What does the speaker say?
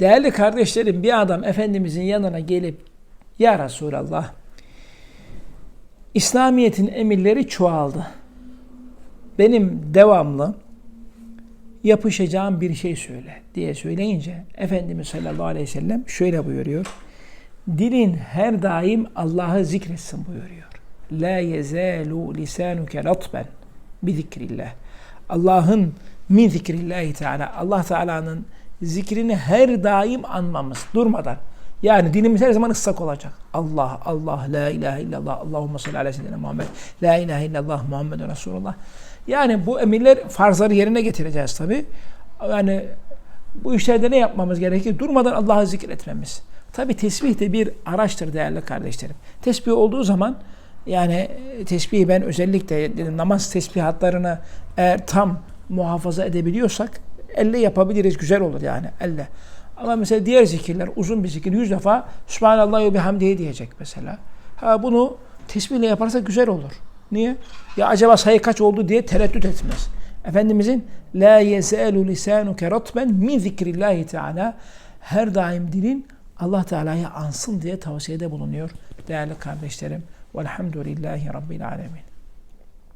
Değerli kardeşlerim bir adam Efendimizin yanına gelip Ya Resulallah İslamiyet'in emirleri çoğaldı. Benim devamlı yapışacağım bir şey söyle diye söyleyince Efendimiz sallallahu aleyhi ve sellem şöyle buyuruyor. Dilin her daim Allah'ı zikretsin buyuruyor. La yezalu lisanuke ratben bi zikrillah. Allah'ın min zikrillahi teala. Allah Teala'nın zikrini her daim anmamız durmadan. Yani dinimiz her zaman ıslak olacak. Allah, Allah, la ilahe illallah, Allahümme salli ala seyyidina Muhammed, la ilahe illallah, Muhammedun Resulullah. Yani bu emirler farzları yerine getireceğiz tabi. Yani bu işlerde ne yapmamız gerekir? Durmadan Allah'ı zikretmemiz. Tabi tesbih de bir araçtır değerli kardeşlerim. Tesbih olduğu zaman yani tesbihi ben özellikle namaz tesbihatlarını eğer tam muhafaza edebiliyorsak elle yapabiliriz. Güzel olur yani elle. Ama mesela diğer zikirler uzun bir zikir yüz defa Subhanallah ve bihamdihi diyecek mesela. Ha bunu tesbihle yaparsa güzel olur. Niye? Ya acaba sayı kaç oldu diye tereddüt etmez. Efendimizin la yesalu lisanuke ratben min zikrillahi teala her daim dilin Allah Teala'yı ansın diye tavsiyede bulunuyor değerli kardeşlerim. Velhamdülillahi Rabbil Alemin.